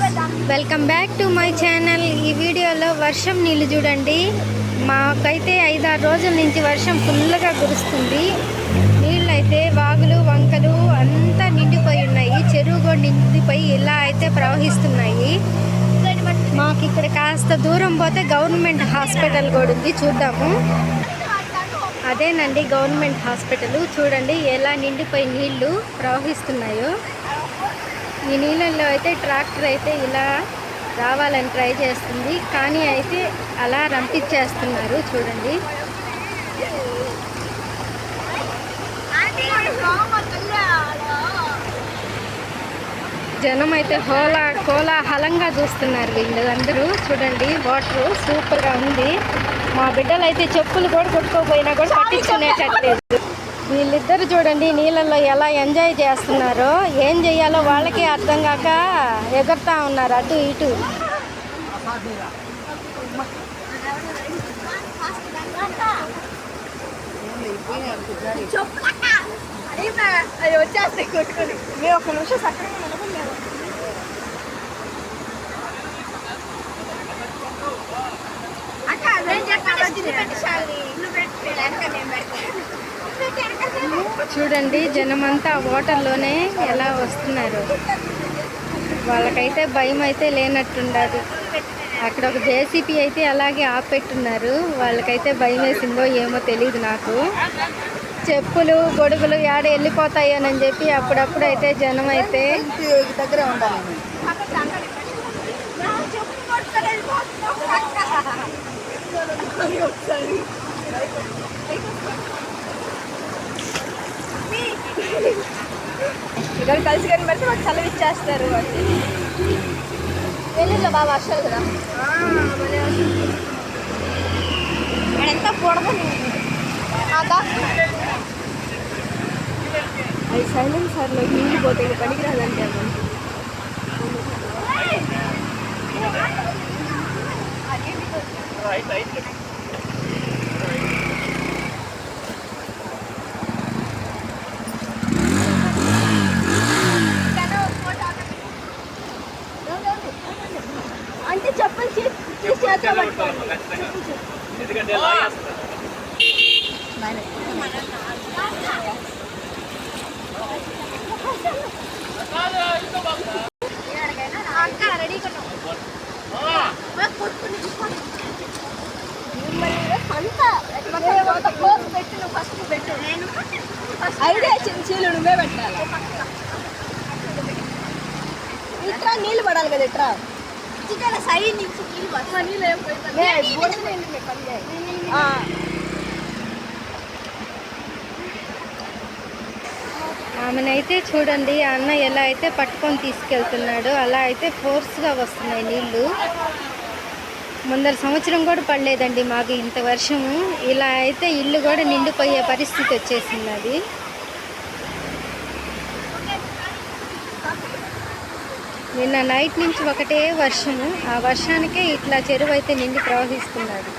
Welcome back to my channel. ఈ వీడియోలో వర్షం నీళ్ళు చూడండి. మాకైతే ఐదారు రోజుల నుంచి వర్షం ఫుల్గా కురుస్తుంది. నీళ్ళు అయితే వాగులు వంకలు అంతా నిండిపోయి ఉన్నాయి. చెరువు కూడా నిండిపోయి ఇలా అయితే ప్రవహిస్తున్నాయి. మాకు ఇక్కడ కాస్త దూరం పోతే గవర్నమెంట్ హాస్పిటల్ కూడా ఉంది. చూద్దాము. అదేనండి గవర్నమెంట్ హాస్పిటల్. చూడండి ఎలా నిండిపోయి నీళ్ళు ప్రవహిస్తున్నాయో. ఈ నీళ్ళల్లో అయితే ట్రాక్టర్ అయితే ఇలా రావాలని ట్రై చేస్తుంది. కానీ అయితే అలా రంపించేస్తున్నారు. చూడండి. జనం అయితే హోలా కోలాహలంగా చూస్తున్నారు వీళ్ళు అందరూ చూడండి వాటర్ సూపర్గా ఉంది. మా బిడ్డలు అయితే చెప్పులు కూడా కొట్టుకోపోయినా కూడా పట్టించుకునేటట్లేదు. వీళ్ళిద్దరు చూడండి నీళ్ళల్లో ఎలా ఎంజాయ్ చేస్తున్నారో ఏం చేయాలో వాళ్ళకి అర్థం కాక ఎగురుతా ఉన్నారు అటు ఇటు. వచ్చేస్తాయి కొట్టుకొని. మేము ఒక నిమిషం సక్కగా చూడండి జనమంతా వాటర్లోనే ఎలా వస్తున్నారు. వాళ్ళకైతే భయం అయితే లేనట్టుండదు. అక్కడ ఒక జేసీపీ అయితే అలాగే ఆపెట్టున్నారు. వాళ్ళకైతే భయం వేసిందో ఏమో తెలియదు నాకు. చెప్పులు గొడుగులు ఏడ వెళ్ళిపోతాయోనని చెప్పి అప్పుడప్పుడు అయితే జనం అయితే దగ్గర ఉండాలి ఇక్కడ కలిసి కానీ పెడితే మాకు సెలవు ఇచ్చేస్తారు. వెళ్ళిలో బాగా వర్షాలు కదా. ఎంత పొడవు అది సైలెన్సర్లో నీళ్ళు పోతే ఇంకా పనికిరాదంటే అమ్మ. అంటే చెప్పలు తీసి చేతిలో పట్టుకోవాలి ఎందుకంటే ఐడియా చీలు నువ్వే పెట్టాలి? ఇట్రా నీళ్ళు పడాలి కదా ఇట్రా. ఆమెనైతే చూడండి ఆ అన్న ఎలా అయితే పట్టుకొని తీసుకెళ్తున్నాడో అలా అయితే ఫోర్స్గా వస్తున్నాయి నీళ్ళు ముందర సంవత్సరం కూడా పడలేదండి మాకు ఇంత వర్షము. ఇలా అయితే ఇల్లు కూడా నిండిపోయే పరిస్థితి వచ్చేసింది అది. నిన్న నైట్ నుంచి ఒకటే వర్షము. ఆ వర్షానికే ఇట్లా చెరువు అయితే నిండి ప్రవహిస్తున్నది.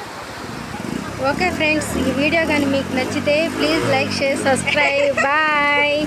ఓకే ఫ్రెండ్స్ ఈ వీడియో కానీ మీకు నచ్చితే please like share subscribe. Bye.